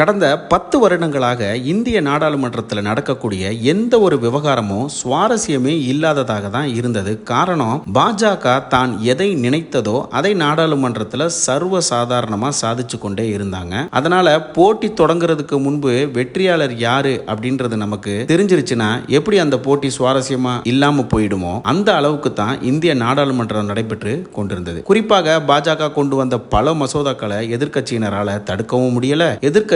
கடந்த பத்து வருடங்களாக இந்திய நாடாளுமன்றத்தில் நடக்கக்கூடிய எந்த ஒரு விவகாரமும் சுவாரஸ்யமே இல்லாததாக தான் இருந்தது. காரணம் பாஜக தான் எதை நினைத்ததோ அதை நாடாளுமன்றத்தில் சர்வ சாதாரணமாக சாதிச்சு கொண்டே இருந்தாங்க. அதனால போட்டி தொடங்குறதுக்கு முன்பு வெற்றியாளர் யாரு அப்படின்றது நமக்கு தெரிஞ்சிருச்சுன்னா எப்படி அந்த போட்டி சுவாரஸ்யமா இல்லாம போயிடுமோ அந்த அளவுக்கு தான் இந்திய நாடாளுமன்றம் நடைபெற்று கொண்டிருந்தது. குறிப்பாக பாஜக கொண்டு வந்த பல மசோதாக்களை எதிர்கட்சியினரால் தடுக்கவும் முடியல.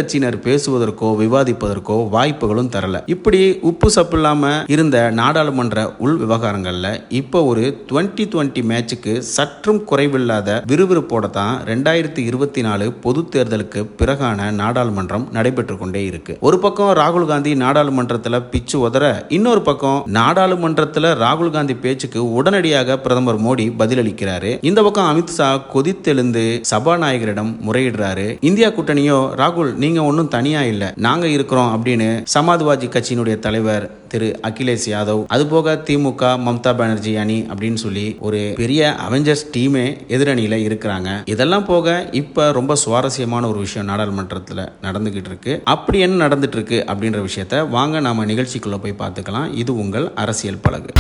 எதிர்க்கட்சியினர் பேசுவதற்கோ விவாதிப்பதற்கோ வாய்ப்புகளும் தரல. இப்படி உப்பு சப்பு இல்லாம இருந்த நாடாளுமன்ற உள் விவகாரங்கள்ல இப்போ ஒரு டுவெண்ட்டி டுவெண்ட்டி மேட்சுக்கு சற்றும் குறைவில்லாத விறுவிறுப்போட தான் ரெண்டாயிரத்தி இருபத்தி நாலு பொது தேர்தலுக்கு பிறகான நாடாளுமன்றம் நடைபெற்று கொண்டே இருக்கு. ஒரு பக்கம் ராகுல் காந்தி நாடாளுமன்றத்தில் பிச்சு உதற இன்னொரு பக்கம் நாடாளுமன்றத்தில் ராகுல் காந்தி பேச்சுக்கு உடனடியாக பிரதமர் மோடி பதிலளிக்கிறாரு. இந்த பக்கம் அமித்ஷா கொதித்தெழுந்து சபாநாயகரிடம் முறையிடுறாரு. இந்தியா கூட்டணியோ ராகுல் நீங்க ஒன்றும் தனியா இல்ல. நாங்க இருக்கிறோம் அப்படின்னு சமாஜ்வாதி கட்சியினுடைய தலைவர் திரு அகிலேஷ் யாதவ் அதுபோக திமுக மம்தா பானர்ஜி அணி அப்படின்னு சொல்லி ஒரு பெரிய அவெஞ்சர்ஸ் டீமே எதிரணியில இருக்கிறாங்க. இதெல்லாம் போக இப்ப ரொம்ப சுவாரஸ்யமான ஒரு விஷயம் நாடாளுமன்றத்தில் நடந்துகிட்டு இருக்கு. அப்படி என்ன நடந்துட்டு இருக்கு அப்படின்ற விஷயத்த வாங்க நாம நிகழ்ச்சிக்குள்ள போய் பார்த்துக்கலாம். இது உங்கள் அரசியல் பழகு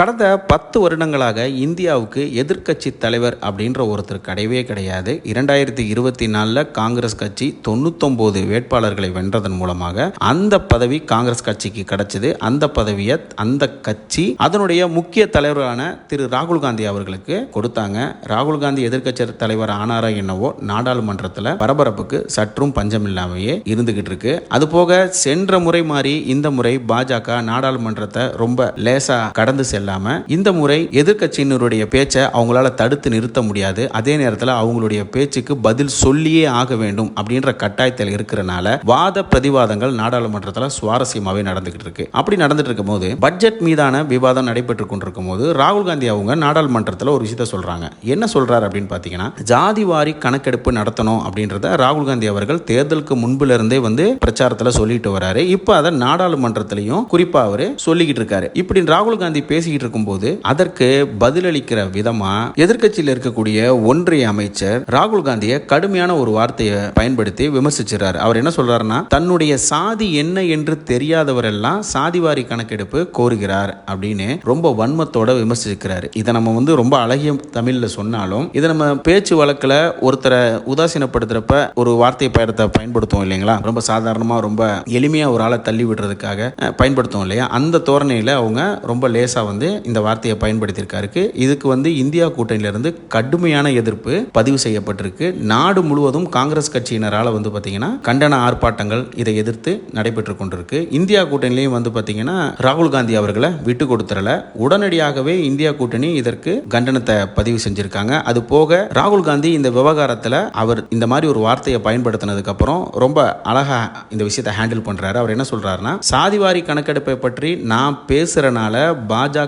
கடந்த பத்து வருடங்களாக இந்தியாவுக்கு எதிர்க்கட்சி தலைவர் அப்படின்ற ஒருத்தர் கிடையவே கிடையாது. இரண்டாயிரத்தி இருபத்தி நாலில் காங்கிரஸ் கட்சி தொண்ணூத்தொம்போது வேட்பாளர்களை வென்றதன் மூலமாக அந்த பதவி காங்கிரஸ் கட்சிக்கு கிடைச்சது. அந்த பதவியை அந்த கட்சி அதனுடைய முக்கிய தலைவரான திரு ராகுல் காந்தி அவர்களுக்கு கொடுத்தாங்க. ராகுல் காந்தி எதிர்க்கட்சி தலைவர் ஆனாரா என்னவோ நாடாளுமன்றத்தில் பரபரப்புக்கு சற்றும் பஞ்சம் இல்லாமையே இருந்துகிட்டு இருக்கு. அது போக சென்ற முறை மாதிரி இந்த முறை பாஜக நாடாளுமன்றத்தை ரொம்ப லேசா கடந்து செல்ல செல்லாம இந்த முறை எதிர்கட்சியினருடைய பேச்சை அவங்களால தடுத்து நிறுத்த முடியாது. அதே நேரத்தில் அவங்களுடைய பேச்சுக்கு பதில் சொல்லியே ஆக வேண்டும் அப்படின்ற கட்டாயத்தில் இருக்கிறனால வாத பிரதிவாதங்கள் நாடாளுமன்றத்தில் சுவாரஸ்யமாகவே நடந்துகிட்டு இருக்கு. அப்படி நடந்துட்டு இருக்கும் போது பட்ஜெட் மீதான விவாதம் நடைபெற்று கொண்டிருக்கும் போது ராகுல் காந்தி அவங்க நாடாளுமன்றத்தில் ஒரு விஷயத்த சொல்றாங்க. என்ன சொல்றாரு அப்படின்னு பார்த்தீங்கன்னா ஜாதி வாரி கணக்கெடுப்பு நடத்தணும் அப்படின்றத ராகுல் காந்தி அவர்கள் தேர்தலுக்கு முன்புல இருந்தே வந்து பிரச்சாரத்தில் சொல்லிட்டு வராரு. இப்போ அதை நாடாளுமன்றத்திலையும் குறிப்பாக அவர் சொல்லிக்கிட்டு இருக்காரு. இப்படி ராகுல் காந்தி பேசிக்கிட்டு இருக்கும்போது அதற்கு பதிலளிக்கிற விதமா எதிர்க்கட்சியில் இருக்கக்கூடிய ஒன்றிய அமைச்சர் ராகுல் காந்தியை கடுமையான ஒரு வார்த்தையை பயன்படுத்தி விமர்சிச்சிறாரு. அவர் என்ன சொல்றாருன்னா தன்னுடைய சாதி என்ன என்று தெரியாதவரெல்லாம் சாதிவாரி கணக்கெடுப்பு கோருகிறார் அப்படின்னு ரொம்ப வன்மத்தோட விமர்சிக்கிறாரு. இதை நம்ம வந்து ரொம்ப அழகிய தமிழ்ல சொன்னாலும் இதை நம்ம பேச்சு வழக்கில் ஒருத்தரை உதாசீனப்படுத்துறப்ப ஒரு வார்த்தை பயணத்தை பயன்படுத்துவோம் இல்லைங்களா? ரொம்ப சாதாரணமா ரொம்ப எளிமையா ஒரு ஆளை தள்ளி விடுறதுக்காக பயன்படுத்துவோம் இல்லையா? அந்த தோரணையில அவங்க ரொம்ப லேசா வந்து இந்த வார்த்தையை பயன்படுத்தியிருக்காருக்கு. இதுக்கு வந்து இந்தியா கூட்டணியிலிருந்து கடுமையான எதிர்ப்பு பதிவு செய்யப்பட்டிருக்கு. நாடு முழுவதும் காங்கிரஸ் கட்சியினரால் வந்து பார்த்தீங்கன்னா கண்டன ஆர்ப்பாட்டங்கள் இதை எதிர்த்து நடைபெற்று கொண்டிருக்கு. இந்தியா கூட்டணியிலையும் வந்து பார்த்தீங்கன்னா ராகுல் காந்தி அவர்களை விட்டு கொடுத்துறல உடனடியாகவே இந்தியா கூட்டணி இதற்கு கண்டனத்தை பதிவு செஞ்சிருக்காங்க. அது போக ராகுல் காந்தி இந்த விவகாரத்தில் அவர் இந்த மாதிரி ஒரு வார்த்தையை பயன்படுத்தினதுக்கு அப்புறம் ரொம்ப அழகா இந்த விஷயத்தை ஹேண்டில் பண்றாரு. அவர் என்ன சொல்றாருன்னா சாதிவாரி கணக்கெடுப்பை பற்றி நான் பேசுறனால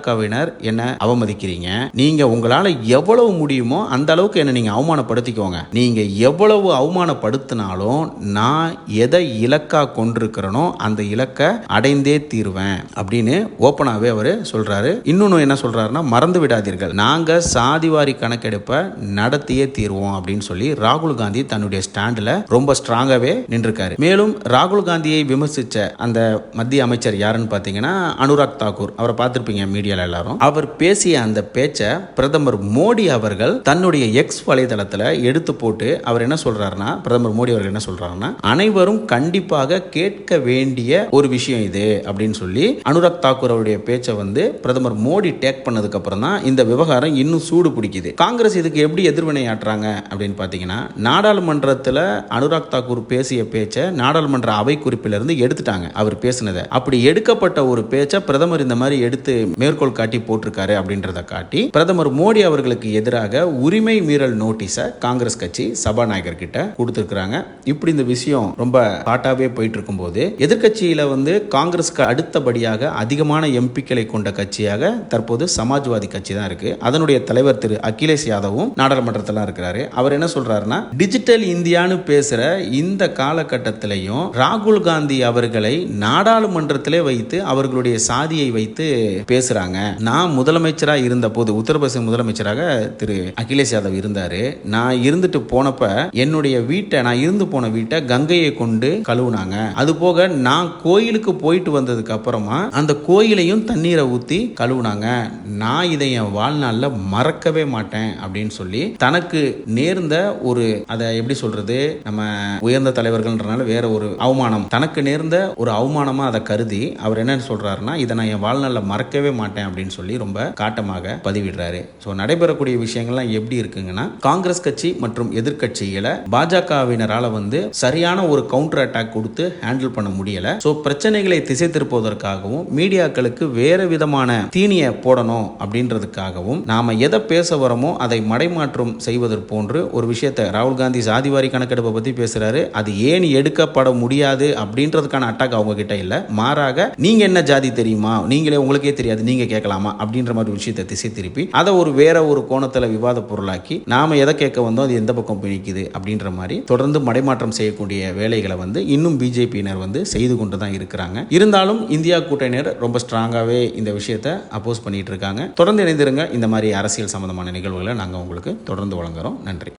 பாஜகவினர் என்ன அவமதிக்கிறீங்க? நீங்க உங்களால எவ்வளவு முடியுமோ அந்த அளவுக்கு என்ன நீங்க அவமானப்படுத்திக்கோங்க. நீங்க எவ்வளவு அவமானப்படுத்தினாலும் நான் எதை இலக்கா கொண்டிருக்கிறனோ அந்த இலக்கை அடைந்தே தீருவேன் அப்படின்னு ஓப்பனாகவே அவர் சொல்றாரு. இன்னொன்று என்ன சொல்றாருன்னா மறந்து விடாதீர்கள். நாங்க சாதிவாரி கணக்கெடுப்பை நடத்தியே தீர்வோம் அப்படின்னு சொல்லி ராகுல் காந்தி தன்னுடைய ஸ்டாண்டில் ரொம்ப ஸ்ட்ராங்காகவே நின்றுருக்காரு. மேலும் ராகுல் காந்தியை விமர்சிச்ச அந்த மத்திய அமைச்சர் யாருன்னு பார்த்தீங்கன்னா அனுராக் தாக்கூர். அவரை பார்த்துருப்பீங்க மீடியால எல்லாரும். அவர் பேசிய அந்த பேச்சை பிரதமர் மோடி அவர்கள் தன்னுடைய எக்ஸ் வலைதளத்தில் எடுத்து போட்டு அவர் என்ன சொல்றாருன்னா பிரதமர் மோடி அவர்கள் என்ன சொல்றாருன்னா அனைவரும் கண்டிப்பாக கேட்க வேண்டிய ஒரு விஷயம் இது அப்படின்னு சொல்லி அனுராக் தாக்கூர் அவருடைய பேச்சை வந்து பிரதமர் மோடி டேக் பண்ணதுக்கு அப்புறம் தான் இந்த விவகாரம் இன்னும் சூடு பிடிக்குது. காங்கிரஸ் இதுக்கு எப்படி எதிர்வினை ஆற்றுறாங்க அப்படின்னு பார்த்தீங்கன்னா நாடாளுமன்றத்தில் அனுராக் தாக்கூர் பேசிய பேச்சை நாடாளுமன்ற அவை குறிப்பிலிருந்து எடுத்துட்டாங்க. அவர் பேசினதை. அப்படி எடுக்கப்பட்ட ஒரு பேச்சை பிரதமர் இந்த மாதிரி எடுத்து மேற்கோள் காட்டி போட்டிருக்காரு அப்படின்றத காட்டி பிரதமர் மோடி அவர்களுக்கு எதிராக உரிமை மீறல் நோட்டீஸை காங்கிரஸ் கட்சி சபாநாயகர் கிட்ட கொடுத்துருக்காங்க இப்படி இந்த விஷயம் ரொம்ப ஹாட்டாவே போயிட்டு இருக்கும்போது எதிர்கட்சியில வந்து காங்கிரஸ்க்கு அடுத்தபடியாக அதிகமான எம்பிக்களை கொண்ட கட்சியாக தற்போது சமாஜ்வாதி கட்சி தான் இருக்கு. அதனுடைய தலைவர் திரு அகிலேஷ் யாதவும் நாடாளுமன்றத்தில் இருக்கிறாரு. அவர் என்ன சொல்றாருன்னா டிஜிட்டல் இந்தியான்னு பேசுற இந்த காலகட்டத்திலையும் ராகுல் காந்தி அவர்களை நாடாளுமன்றத்திலே வைத்து அவர்களுடைய சாதியை வைத்து பேசுறாங்க. இருக்காங்க நான் முதலமைச்சராக இருந்தபோது உத்தரப்பிரதேச முதலமைச்சராக திரு அகிலேஷ் யாதவ் இருந்தார். நான் இருந்துட்டு போனப்ப என்னுடைய வீட்டை நான் இருந்து போன வீட்டை கங்கையை கொண்டு கழுவுனாங்க. அது போக நான் கோயிலுக்கு போயிட்டு வந்ததுக்கு அப்புறமா அந்த கோயிலையும் தண்ணீரை ஊற்றி கழுவுனாங்க. நான் இதை என் வாழ்நாளில் மறக்கவே மாட்டேன் அப்படின்னு சொல்லி தனக்கு நேர்ந்த ஒரு அதை எப்படி சொல்றது நம்ம உயர்ந்த தலைவர்கள்ன்றனால வேற ஒரு அவமானம். தனக்கு நேர்ந்த ஒரு அவமானமா அதை கருதி அவர் என்னன்னு சொல்றாருன்னா இதை நான் என் வாழ்நாளில் மறக்கவே மாட்டேன். அப்படின்னு சொல்லி ரொம்ப காட்டமாக பதிவிடுறாரு. ஸோ நடைபெறக்கூடிய விஷயங்கள்லாம் எப்படி இருக்குங்கன்னா காங்கிரஸ் கட்சி மற்றும் எதிர்கட்சியில பாஜகவினரால வந்து சரியான ஒரு கவுண்டர் அட்டாக் கொடுத்து ஹேண்டில் பண்ண முடியல. ஸோ பிரச்சனைகளை திசை திருப்புவதற்காகவும் மீடியாக்களுக்கு வேற விதமான தீனியை போடணும் அப்படின்றதுக்காகவும் நாம எதை பேச வரமோ அதை மடைமாற்றம் செய்வதற்கு போன்று ஒரு விஷயத்தை ராகுல் காந்தி சாதிவாரி கணக்கெடுப்பை பத்தி பேசுறாரு. அது ஏன் எடுக்கப்பட முடியாது அப்படின்றதுக்கான அட்டாக் அவங்க கிட்ட இல்ல. மாறாக நீங்க என்ன ஜாதி தெரியுமா? நீங்களே உங்களுக்கே தெரியாது. நீங்க கேட்கலாமா அப்படின்ற மாதிரி விஷயத்தை திசை திருப்பி அதை ஒரு வேற ஒரு கோணத்தில் விவாத பொருளாக்கி நாம எதை கேட்க வந்தோம் அது எந்த பக்கம் போய் அப்படின்ற மாதிரி தொடர்ந்து மடைமாற்றம் செய்யக்கூடிய வேலைகளை வந்து இன்னும் பிஜேபியினர் வந்து செய்து கொண்டு தான் இருக்கிறாங்க. இருந்தாலும் இந்தியா கூட்டணியினர் ரொம்ப ஸ்ட்ராங்காகவே இந்த விஷயத்தை அப்போஸ் பண்ணிட்டு இருக்காங்க. தொடர்ந்து இணைந்திருங்க. இந்த மாதிரி அரசியல் சம்பந்தமான நிகழ்வுகளை நாங்கள் உங்களுக்கு தொடர்ந்து வழங்குறோம். நன்றி.